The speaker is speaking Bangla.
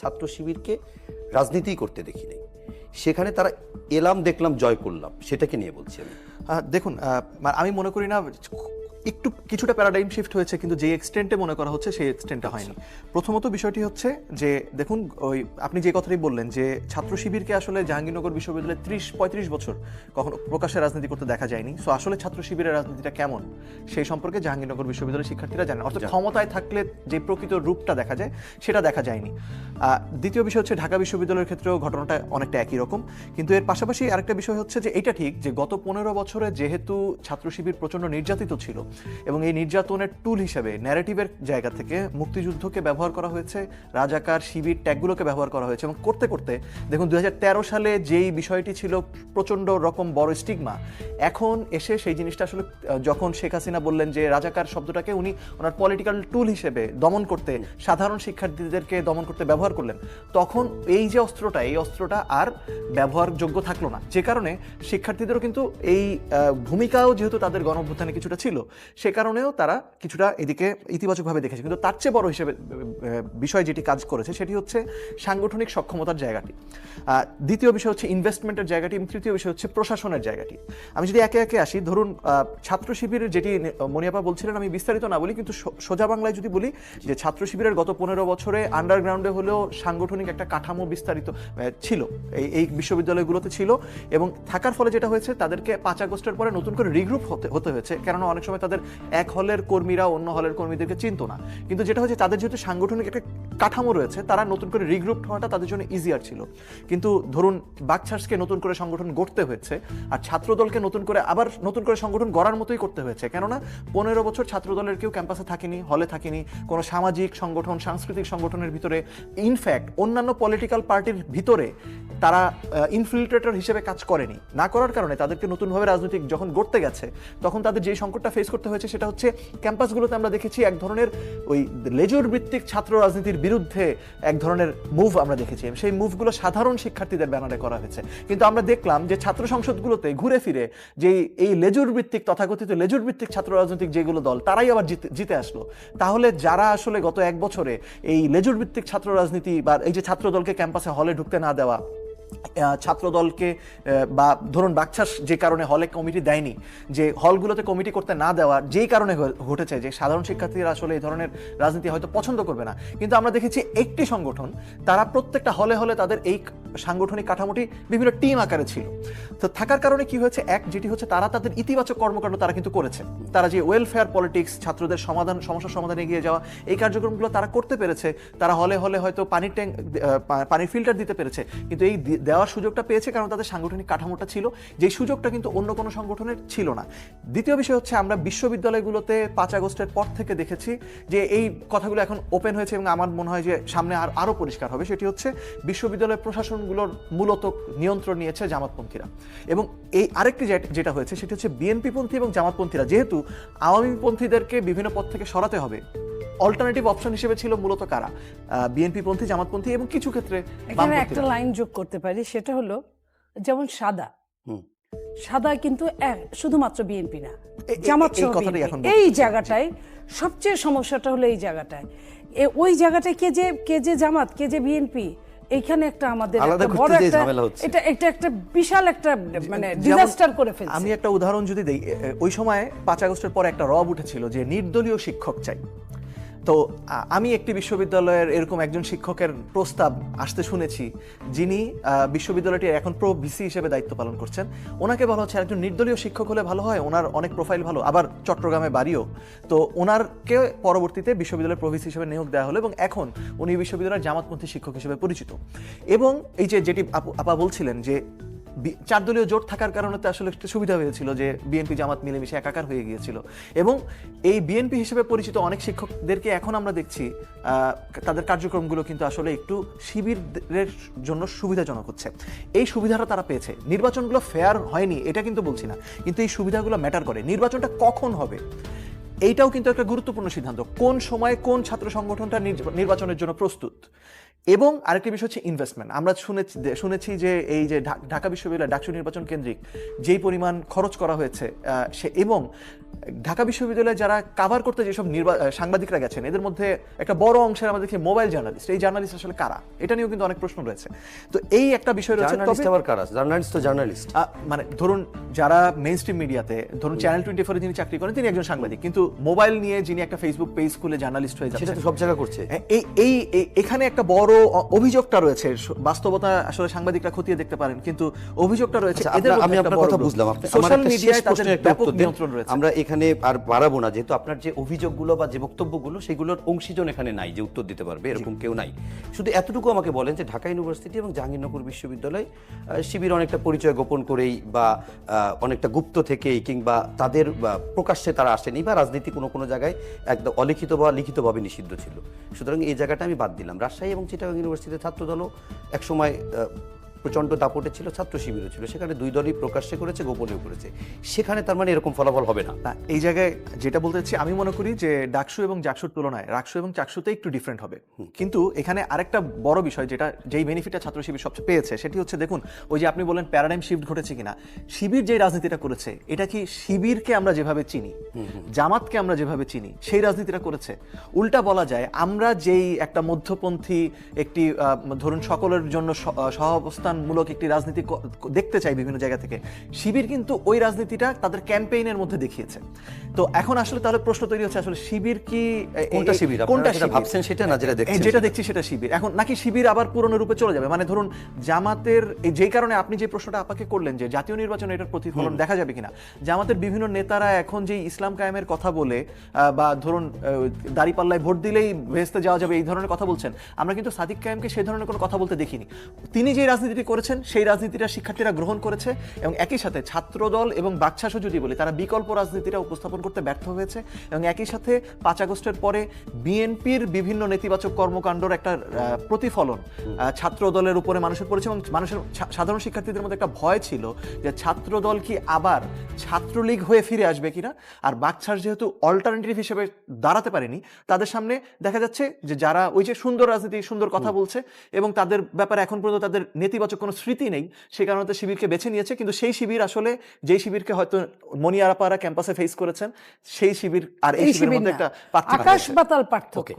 ছাত্র শিবিরকে রাজনীতি করতে দেখি নাই। সেখানে তারা এলাম দেখলাম জয় করলাম, সেটাকে নিয়ে বলছি আমি। দেখুন আমি মনে করি না একটু কিছুটা প্যারাডাইম শিফট হয়েছে কিন্তু যে এক্সটেন্টে মনে করা হচ্ছে সেই এক্সটেন্টে হয়নি। প্রথমত বিষয়টি হচ্ছে যে দেখুন ওই আপনি যে কথাটি বললেন যে ছাত্র শিবিরকে আসলে জাহাঙ্গীরনগর বিশ্ববিদ্যালয়ে ত্রিশ পঁয়ত্রিশ বছর কখনো প্রকাশ্যে রাজনীতি করতে দেখা যায়নি। সো আসলে ছাত্র শিবিরের রাজনীতিটা কেমন? সেই সম্পর্কে জাহাঙ্গীরনগর বিশ্ববিদ্যালয়ের শিক্ষার্থীরা জানেন। অর্থাৎ ক্ষমতায় থাকলে যে প্রকৃত রূপটা দেখা যায় সেটা দেখা যায়নি। দ্বিতীয় বিষয় হচ্ছে ঢাকা বিশ্ববিদ্যালয়ের ক্ষেত্রেও ঘটনাটা অনেকটা একই রকম। কিন্তু এর পাশাপাশি আরেকটা বিষয় হচ্ছে যে এটা ঠিক যে গত পনেরো বছরে যেহেতু ছাত্র শিবির প্রচণ্ড নির্যাতিত ছিল এবং এই নির্যাতনের টুল হিসেবে ন্যারেটিভের জায়গা থেকে মুক্তিযুদ্ধকে ব্যবহার করা হয়েছে, রাজাকার শিবির ট্যাগগুলোকে ব্যবহার করা হয়েছে এবং করতে করতে দেখুন দু হাজার তেরো সালে যেই বিষয়টি ছিল প্রচণ্ড রকম বড় স্টিগমা এখন এসে সেই জিনিসটা আসলে যখন শেখ হাসিনা বললেন যে রাজাকার শব্দটাকে উনি ওনার পলিটিক্যাল টুল হিসেবে দমন করতে, সাধারণ শিক্ষার্থীদেরকে দমন করতে ব্যবহার করলেন, তখন এই যে অস্ত্রটা, এই অস্ত্রটা আর ব্যবহারযোগ্য থাকল না। যে কারণে শিক্ষার্থীদেরও কিন্তু এই ভূমিকাও যেহেতু তাদের গণঅভ্যুত্থানে কিছুটা ছিল সে কারণেও তারা কিছুটা এদিকে ইতিবাচকভাবে দেখেছে। কিন্তু তার চেয়ে বড় হিসেবে বিষয় যেটি কাজ করেছে সেটি হচ্ছে সাংগঠনিক সক্ষমতার জায়গাটি। দ্বিতীয় বিষয় হচ্ছে ইনভেস্টমেন্টের জায়গাটি এবং তৃতীয় বিষয় হচ্ছে প্রশাসনের জায়গাটি। আমি যদি একে একে আসি, ধরুন ছাত্র শিবিরের যেটি মনিয়াপা বলছিলেন, আমি বিস্তারিত না বলি, কিন্তু সোজা বাংলায় যদি বলি যে ছাত্র শিবিরের গত পনেরো বছরে আন্ডারগ্রাউন্ডে হলেও সাংগঠনিক একটা কাঠামো বিস্তারিত ছিল। এই এই বিশ্ববিদ্যালয়গুলোতে ছিল এবং থাকার ফলে যেটা হয়েছে, তাদেরকে পাঁচ আগস্টের পরে নতুন করে রিগ্রুপ হতে হতে হয়েছে। কেননা অনেক সময় তাদের এক হলের কর্মীরা অন্য হলের কর্মীদেরকে চিনতো না। কিন্তু যেটা হচ্ছে তাদের যেহেতু সাংগঠনিক একটা কাঠামো রয়েছে, তারা নতুন করে রিগ্রুপ হওয়াটা তাদের জন্য ইজিয়ার ছিল। কিন্তু ধরুন, বাকছার্সকে নতুন করে সংগঠন গড়তে হয়েছে, আর ছাত্রদলকে নতুন করে আবার নতুন করে সংগঠন গড়ার মতোই করতে হয়েছে। কেননা, পনেরো বছর ছাত্রদলের কেউ ক্যাম্পাসে থাকেনি হলে থাকেনি, কোনো সামাজিক সংগঠন, সাংস্কৃতিক সংগঠনের ভিতরে ইনফ্যাক্ট অন্যান্য পলিটিক্যাল পার্টির ভিতরে তারা ইনফিল্ট্রেটর হিসেবে কাজ করেনি। না করার কারণে তাদেরকে নতুনভাবে রাজনৈতিক যখন গড়তে গেছে, তখন তাদের যে সংকটটা ফেস করতে হয়েছে সেটা হচ্ছে ক্যাম্পাসগুলোতে আমরা দেখেছি এক ধরনের ওই লেজুর ভিত্তিক ছাত্র রাজনীতির বিরুদ্ধে এক ধরনের মুভ আমরা দেখেছি। সেই মুভগুলো সাধারণ শিক্ষার্থীদের ব্যানারে করা হয়েছে। কিন্তু আমরা দেখলাম যে ছাত্র সংসদগুলোতে ঘুরে ফিরে যে এই লেজুর ভিত্তিক তথাকথিত লেজুর ভিত্তিক ছাত্র রাজনৈতিক যেগুলো দল, তারাই আবার জিতে আসলো। তাহলে যারা আসলে গত এক বছরে এই লেজুর ভিত্তিক ছাত্র রাজনীতি বা এই যে ছাত্র দলকে ক্যাম্পাসে হলে ঢুকতে না দেওয়া ছাত্রদলকে বা ধরুন বাকছাস যে কারণে হলে কমিটি দেয়নি, যে হলগুলোতে কমিটি করতে না দেওয়ার যেই কারণে ঘটেছে, যে সাধারণ শিক্ষার্থীরা আসলে এই ধরনের রাজনীতি হয়তো পছন্দ করবে না। কিন্তু আমরা দেখেছি একটি সংগঠন, তারা প্রত্যেকটা হলে হলে তাদের এই সাংগঠনিক কাঠামোটি বিভিন্ন টিম আকারে ছিল। তো থাকার কারণে কি হয়েছে? এক, যেটি হচ্ছে তারা তাদের ইতিবাচক কর্মকাণ্ড তারা কিন্তু করেছে। তারা যে ওয়েলফেয়ার পলিটিক্স ছাত্রদের সমাধান, সমস্যার সমাধানে এগিয়ে যাওয়া, এই কার্যক্রমগুলো তারা করতে পেরেছে। তারা হলে হলে হয়তো পানির ট্যাঙ্ক পানির ফিল্টার দিতে পেরেছে। কিন্তু এই দেওয়ার সুযোগটা পেয়েছে কারণ তাদের সাংগঠনিক কাঠামোটা ছিল যে সুযোগটা কিন্তু অন্য কোনো সংগঠনের ছিল না। দ্বিতীয় বিষয় হচ্ছে আমরা বিশ্ববিদ্যালয়গুলোতে পাঁচ আগস্টের পর থেকে দেখেছি যে এই কথাগুলো এখন ওপেন হয়েছে এবং আমার মনে হয় যে সামনে আর আরও পরিষ্কার হবে। সেটি হচ্ছে বিশ্ববিদ্যালয় প্রশাসনগুলোর মূলত নিয়ন্ত্রণ নিয়েছে জামাতপন্থীরা। এবং এই আরেকটি যেটা হয়েছে সেটি হচ্ছে বিএনপিপন্থী এবং জামাতপন্থীরা। যেহেতু আওয়ামীপন্থীদেরকে বিভিন্ন পদ থেকে সরাতে হবে অল্টারনেটিভ অপশন হিসেবে ছিল মূলত কারা? বিএনপি পন্থী জামাতপন্থী এবং কিছু ক্ষেত্রে এখানে একটা লাইন যোগ করতে পারি সেটা হলো যেমন সাদা। সাদা কিন্তু এক- শুধুমাত্র বিএনপি না। জামাত এই। জায়গাটায় সবচেয়ে সমস্যাটা হলো এই জায়গাটায়। ওই জায়গাটায় কে যে কে যে জামাত কে যে বিএনপি এইখানে একটা আমাদের বড় একটা এটা এটা একটা বিশাল একটা মানে ডিজাস্টার করে ফেলছে। আমি একটা উদাহরণ যদি দিই ওই সময় পাঁচ আগস্টের পর একটা রব উঠেছিল যে নির্দলীয় শিক্ষক চাই। তো আমি একটি বিশ্ববিদ্যালয়ের এরকম একজন শিক্ষকের প্রস্তাব আসতে শুনেছি, যিনি বিশ্ববিদ্যালয়টির এখন প্রো ভিসি হিসেবে দায়িত্ব পালন করছেন। ওনাকে বলা হচ্ছে একজন নির্দলীয় শিক্ষক হলে ভালো হয়, ওনার অনেক প্রোফাইল ভালো, আবার চট্টগ্রামে বাড়িও। তো ওনারকে পরবর্তীতে বিশ্ববিদ্যালয়ের প্রো প্রভিসি হিসেবে নিয়োগ দেওয়া হলো এবং এখন উনি বিশ্ববিদ্যালয়ের জামাতপন্থী শিক্ষক হিসেবে পরিচিত। এবং এই যে যেটি আপু- বলছিলেন যে চার দলীয় জোট থাকার কারণে তো আসলে একটা সুবিধা হয়েছিল যে বিএনপি জামাত মিলেমিশে একাকার হয়ে গিয়েছিল। এবং এই বিএনপি হিসেবে পরিচিত অনেক শিক্ষকদেরকে এখন আমরা দেখছি তাদের কার্যক্রমগুলো কিন্তু আসলে একটু শিবিরের জন্য সুবিধাজনক হচ্ছে। এই সুবিধাটা তারা পেয়েছে। নির্বাচনগুলো ফেয়ার হয়নি, এটা কিন্তু বলছি না। কিন্তু এই সুবিধাগুলো ম্যাটার করে। নির্বাচনটা কখন হবে? এইটাও কিন্তু একটা গুরুত্বপূর্ণ সিদ্ধান্ত। কোন সময় কোন ছাত্র সংগঠনটা নির্বাচনের জন্য প্রস্তুত? এবং আরেকটি বিষয় হচ্ছে ইনভেস্টমেন্ট আমরা শুনেছি শুনেছি যে এই যে ঢাকা বিশ্ববিদ্যালয় ডাকসু নির্বাচন কেন্দ্রিক যেই পরিমাণ খরচ করা হয়েছে সে এবং ঢাকা বিশ্ববিদ্যালয়ে যারা কাভার করতে যেসব নির্বা- সাংবাদিকরা গেছেন এদের মধ্যে একটা বড় অংশের আমাদের দেখি মোবাইল জার্নালিস্ট এই জার্নালিস্ট আসলে কারা? এটা নিয়েও কিন্তু অনেক প্রশ্ন রয়েছে। তো এই একটা বিষয় রয়েছে জার্নালিস্ট তো জার্নালিস্ট মানে ধরুন যারা মেইন স্ট্রিম মিডিয়াতে ধরুন চ্যানেল টোয়েন্টি ফোরে যিনি চাকরি করেন তিনি একজন সাংবাদিক। কিন্তু মোবাইল নিয়ে যিনি একটা ফেসবুক পেজ খুলে জার্নালিস্ট হয়ে যাচ্ছেন। সব জায়গা করছে। এই এই এখানে একটা বড় অভিযোগটা রয়েছে বাস্তবতা আসলে সাংবাদিকরা খতিয়ে দেখতে পারেন কিন্তু অভিযোগটা রয়েছে আচ্ছা, এদের আমি আপনার কথা বুঝলাম। আপনি সোশ্যাল মিডিয়ায় তাদের ব্যাপক নিয়ন্ত্রণ রয়েছে। আমরা এখানে আর বাড়াবো না যেহেতু আপনার যে অভিযোগগুলো বা যে বক্তব্যগুলো সেগুলোর অংশীজন এখানে নাই যে উত্তর দিতে পারবে এরকম কেউ নাই। শুধু এতটুকু আমাকে বলেন যে ঢাকা ইউনিভার্সিটি এবং জাহাঙ্গীরনগর বিশ্ববিদ্যালয় শিবির অনেকটা পরিচয় গোপন করেই বা অনেকটা গুপ্ত থেকেই কিংবা তাদের প্রকাশ্যে তারা আসেনি বা রাজনীতি কোনো কোনো জায়গায় একদম অলিখিত বা লিখিতভাবে নিষিদ্ধ ছিল। সুতরাং এই জায়গাটা আমি বাদ দিলাম। রাজশাহী এবং চিটাগাং ইউনিভার্সিটির ছাত্রদলও একসময় প্রচণ্ড দাপটে ছিল ছাত্র শিবিরও ছিল। সেখানে দুই দলই প্রকাশ্যে করেছে গোপনেও করেছে। সেখানে তার মানে এরকম ফলাফল হবে না। না এই জায়গায় যেটা বলতে চাচ্ছি আমি মনে করি যে ডাকসু এবং জাকসুর তুলনায় রাকসু এবং চাকসুতে একটু ডিফারেন্ট হবে। কিন্তু এখানে আরেকটা বড় বিষয় যেটা যেই বেনিফিটটা ছাত্র শিবির সবচেয়ে পেয়েছে সেটি হচ্ছে দেখুন ওই যে আপনি বলেন প্যারাডাইম শিফট ঘটেছে কিনা শিবির যে রাজনীতিটা করেছে এটা কি শিবিরকে আমরা যেভাবে চিনি জামাতকে আমরা যেভাবে চিনি সেই রাজনীতিটা করেছে। উল্টা বলা যায় আমরা যেই একটা মধ্যপন্থী একটি ধরুন সকলের জন্য স- সহাবস্থানমূলক একটি রাজনীতি দেখতে চাই বিভিন্ন জায়গা থেকে। শিবির কিন্তু ওই রাজনীতিটা তাদের ক্যাম্পেইনের মধ্যে দেখিয়েছে। তো এখন আসলে তাহলে প্রশ্ন তৈরি হচ্ছে আসলে শিবির কি কোনটা শিবির? কোনটা ভাবছেন সেটা না যেটা দেখছেন যেটা দেখছি সেটা শিবির। এখন নাকি শিবির আবার পুরনো রূপে চলে যাবে? মানে ধরুন জামাতের এই যেই কারণে আপনি যে প্রশ্নটা আপাকে করলেন যে জাতীয় নির্বাচনে এটার প্রতিফলন দেখা যাবে কিনা? জামাতের বিভিন্ন নেতারা এখন যে ইসলাম কায়েমের কথা বলে বা ধরুন দাঁড়িপাল্লায় ভোট দিলেই ভেস্তে যাওয়া যাবে এই ধরনের কথা বলছেন। আমরা কিন্তু সাদিক কায়েমকে সেই ধরনের কোনো কথা বলতে দেখিনি। তিনি যে রাজনীতিটি করেছেন সেই রাজনীতিটা শিক্ষার্থীরা গ্রহণ করেছে এবং একই সাথে ছাত্রদল এবং বাকশাসও যদি বলি তারা বিকল্প রাজনীতিটা উপস্থাপন করতে ব্যর্থ হয়েছে এবং একই সাথে পাঁচ আগস্টের পরে বিএনপির বিভিন্ন নেতিবাচক কর্মকাণ্ডর একটা প্রতিফলন আহ, ছাত্র দলের উপরে মানুষের পড়েছে এবং মানুষের সাধারণ শিক্ষার্থীদের মধ্যে একটা ভয় ছিল যে ছাত্র দল কি আবার ছাত্রলীগ হয়ে ফিরে আসবে কিনা? আর বাকছার যেহেতু অল্টারনেটিভ হিসেবে দাঁড়াতে পারেনি তাদের সামনে দেখা যাচ্ছে যে যারা ওই যে সুন্দর রাজনীতি সুন্দর কথা বলছে এবং তাদের ব্যাপারে এখন পর্যন্ত তাদের নেতিবাচক কোনো স্মৃতি নেই সে কারণে শিবিরকে বেছে নিয়েছে। কিন্তু সেই শিবির আসলে যেই শিবিরকে হয়তো মনিয়ারাপাড়া ক্যাম্পাসে ফেস করেছেন সেই শিবির আর এই শিবিরের শিবির মধ্যে একটা পার্থক্য আকাশ পাতাল পার্থক্য।